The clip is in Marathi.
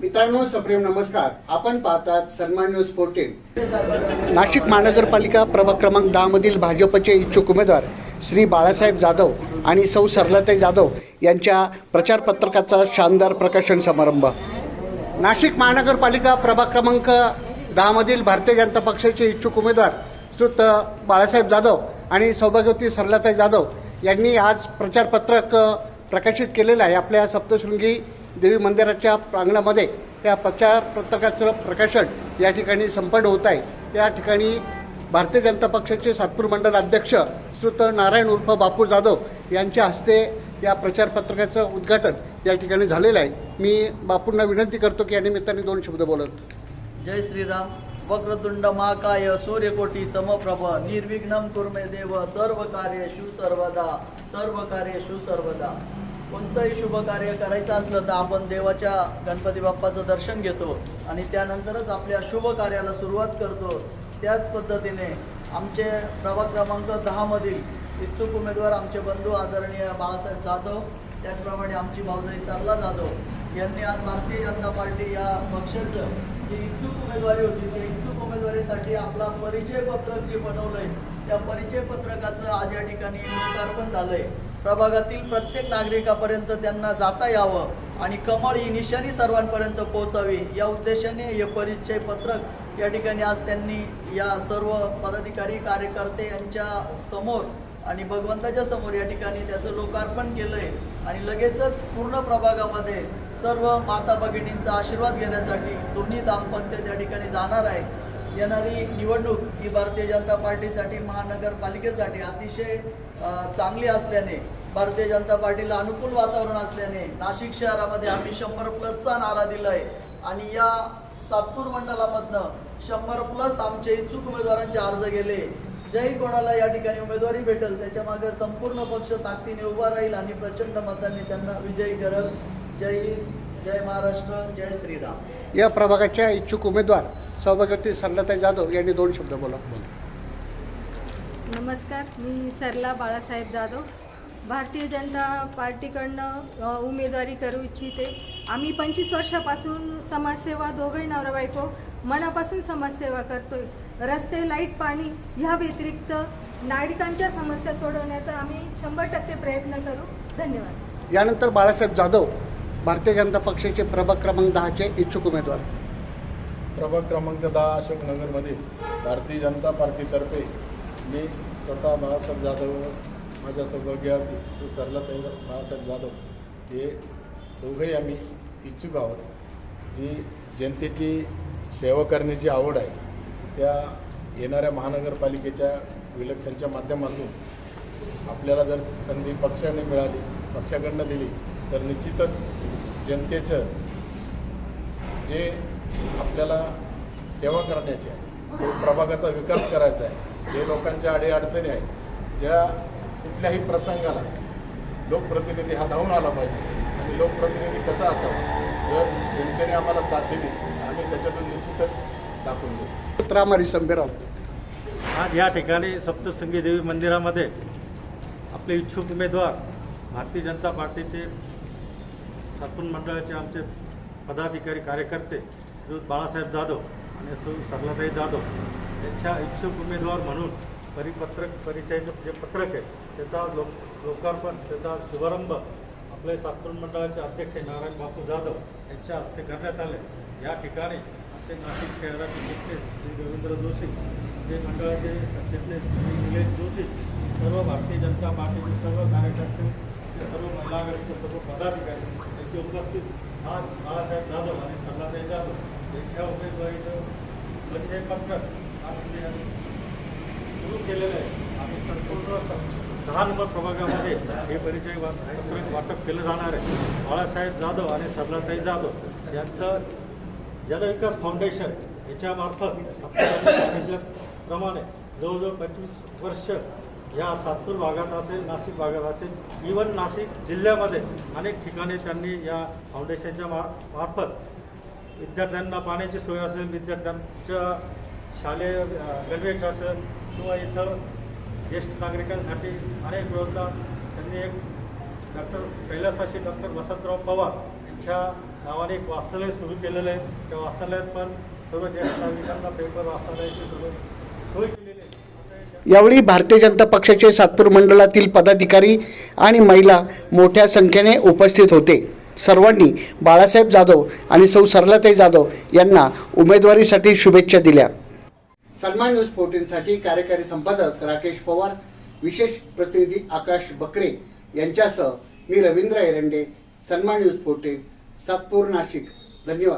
मित्रांनो सप्रेम नमस्कार. आपण पाहतात सन्मान न्यूज फोर्टीन नाशिक महानगरपालिका प्रभाग क्रमांक दहा मधील भाजपचे इच्छुक उमेदवार श्री बाळासाहेब जाधव आणि सौ सरलाताई जाधव यांच्या प्रचार पत्रकाचा शानदार प्रकाशन समारंभ. नाशिक महानगरपालिका प्रभाग क्रमांक दहा मधील भारतीय जनता पक्षाचे इच्छुक उमेदवार श्रुत बाळासाहेब जाधव आणि सौभाग्यवती सरलाताई जाधव यांनी आज प्रचारपत्रक प्रकाशित केलेलं आहे. आपल्या सप्तशृंगी देवी मंदिराच्या प्रांगणामध्ये त्या प्रचार पत्रकाचं प्रकाशन या ठिकाणी संपन्न होत आहे. या ठिकाणी भारतीय जनता पक्षाचे सातपूर मंडल अध्यक्ष श्रुत नारायण उर्फ बापू जाधव यांच्या हस्ते या प्रचार पत्रकाचं उद्घाटन या ठिकाणी झालेलं आहे. मी बापूंना विनंती करतो की या निमित्ताने दोन शब्द बोलत. जय श्रीराम. वक्रतुंड महाकाय सूर्यकोटी समप्रभ निर्विघ्नम कुर्मे देव सर्व कार्य सर्वदा सर्व कार्य सर्वदा. कोणतंही शुभ कार्य करायचं असलं तर आपण देवाच्या गणपती बाप्पाचं दर्शन घेतो आणि त्यानंतरच आपल्या शुभ कार्याला सुरुवात करतो. त्याच पद्धतीने आमचे प्रभाग क्रमांक दहामधील इच्छुक उमेदवार आमचे बंधू आदरणीय बाळासाहेब जाधव त्याचप्रमाणे आमची भाऊजाई सरला जाधव यांनी आज भारतीय जनता पार्टी या पक्षाचं जी इच्छुक उमेदवारी होती त्या इच्छुक उमेदवारीसाठी आपला परिचय पत्रक जे बनवलंय त्या परिचय पत्रकाचं आज या ठिकाणी लोकार्पण झालंय. प्रभागातील प्रत्येक नागरिकापर्यंत त्यांना जाता यावं आणि कमळ ही निशाणी सर्वांपर्यंत पोहोचावी या उद्देशाने हे परिचय पत्रक या ठिकाणी आज त्यांनी या सर्व पदाधिकारी कार्यकर्ते यांच्या समोर आणि भगवंताच्या समोर या ठिकाणी त्याचं लोकार्पण केलं आहे आणि लगेचच पूर्ण प्रभागामध्ये सर्व माता भगिनींचा आशीर्वाद घेण्यासाठी दोन्ही दाम्पत्य त्या ठिकाणी जाणार आहे येणारी निवडणूक ही भारतीय जनता पार्टीसाठी महानगरपालिकेसाठी अतिशय चांगली असल्याने भारतीय जनता पार्टीला अनुकूल वातावरण असल्याने नाशिक शहरामध्ये आम्ही शंभर प्लसचा नारा दिला आहे आणि या सातपूर मंडलामधनं शंभर प्लस आमचे इच्छुक उमेदवारांचे अर्ज गेले. जय कोणाला या ठिकाणी उमेदवारी भेटेल त्याच्यामागे संपूर्ण पक्ष ताकदीने उभा राहील आणि प्रचंड मतांनी त्यांना विजयी करल जय हिंद जय महाराष्ट्र जय श्रीराम. या प्रभागाच्या इच्छुक उमेदवार सौभाग्यवती सरलाताई जाधव यांनी दोन शब्द बोला. नमस्कार मी सरला बाळासाहेब जाधव. भारतीय जनता पार्टीकडनं उमेदवारी करू इच्छिते. आम्ही पंचवीस वर्षापासून समाजसेवा दोघंही नवरा बायको मनापासून समाजसेवा करतोय. रस्ते लाइट पाणी ह्या व्यतिरिक्त नागरिकांच्या समस्या सोडवण्याचा आम्ही शंभर टक्के प्रयत्न करू. धन्यवाद. यानंतर बाळासाहेब जाधव भारतीय जनता पक्षाचे प्रभाग क्रमांक दहाचे इच्छुक उमेदवार. प्रभाग क्रमांक दहा अशोकनगरमध्ये भारतीय जनता पार्टीतर्फे मी स्वतः बाळासाहेब जाधव माझ्या सौभाग्यावरती श्री सरलाताई बाळासाहेब जाधव हे दोघंही आम्ही इच्छुक आहोत. जी जनतेची सेवा करण्याची आवड आहे त्या येणाऱ्या महानगरपालिकेच्या विलक्षणच्या माध्यमातून आपल्याला जर संधी पक्षाने मिळाली पक्षाकडनं दिली तर निश्चितच जनतेचं जे आपल्याला सेवा करण्याची आहे. जो प्रभागाचा विकास करायचा आहे. जे लोकांच्या अडीअडचणी आहेत. ज्या कुठल्याही प्रसंगाला लोकप्रतिनिधी हा धावून आला पाहिजे. आणि लोकप्रतिनिधी कसा असावा? जर जनतेने आम्हाला साथ दिली आम्ही त्याच्यातून निश्चितच दाखवून देऊ. रामारी संभेराव. आज या ठिकाणी सप्तशृंगी देवी मंदिरामध्ये आपले इच्छुक उमेदवार भारतीय जनता पार्टीचे सरपंच मंडळाचे आमचे पदाधिकारी कार्यकर्ते श्री बाळासाहेब जाधव आणि श्री सरलाताई जाधव यांच्या इच्छुक उमेदवार म्हणून परिपत्रक परिचयचं जे पत्रक आहे त्याचा लोक लोकार्पण त्याचा शुभारंभ आपले सातपूर मंडळाचे अध्यक्ष नारायण बापू जाधव यांच्या हस्ते करण्यात आले. या ठिकाणी ते नाशिक शहराचे चिटणीस श्री रवींद्र जोशी जे मंडळाचे चिटणीस श्री निलेश जोशी सर्व भारतीय जनता पार्टीचे सर्व कार्यकर्ते ते सर्व महिला आघाडीचे सर्व पदाधिकारी त्यांची उपस्थित आज बाळासाहेब जाधव आणि सरलाताई जाधव यांच्या उमेदवारीचं परिचय पत्रक सुरू केलेलं आहे. आणि संपूर्ण दहा नंबर प्रभागामध्ये हे परिचय वा- वाटप केलं जाणार आहे. बाळासाहेब जाधव आणि सरलाताई जाधव यांचं जलविकास फाउंडेशन याच्यामार्फत आपल्याला सांगितल्याप्रमाणे जवळजवळ पंचवीस वर्ष या सातपूर भागात असेल नाशिक भागात असेल इवन नाशिक जिल्ह्यामध्ये अनेक ठिकाणी त्यांनी या फाउंडेशनच्या मार्फत विद्यार्थ्यांना पाण्याची सोय असेल विद्यार्थ्यांच्या शालेय अ, गणवेश असेल किंवा इथं ज्येष्ठ नागरिकांसाठी अनेक योजना त्यांनी एक डॉक्टर कैलासवासी डॉक्टर वसंतराव पवार यांच्या नावाने एक वाचनालय सुरू केलेलं आहे. त्या वाचनालयात पण सर्व ज्येष्ठ नागरिकांना पेपर वाचनालयाची सर्व सोय केलेली आहे. यावेळी भारतीय जनता पक्षाचे सातपूर मंडळातील पदाधिकारी आणि महिला मोठ्या संख्येने उपस्थित होते. सर्वांनी बाळासाहेब जाधव आणि सौ सरलाताई जाधव यांना उमेदवारीसाठी शुभेच्छा दिल्या. सन्मान न्यूज फोर्टीनसाठी कार्यकारी संपादक राकेश पवार विशेष प्रतिनिधी आकाश बकरे यांच्यासह मी रवींद्र एरंडे सन्मान न्यूज फोर्टीन सातपूर नाशिक. धन्यवाद.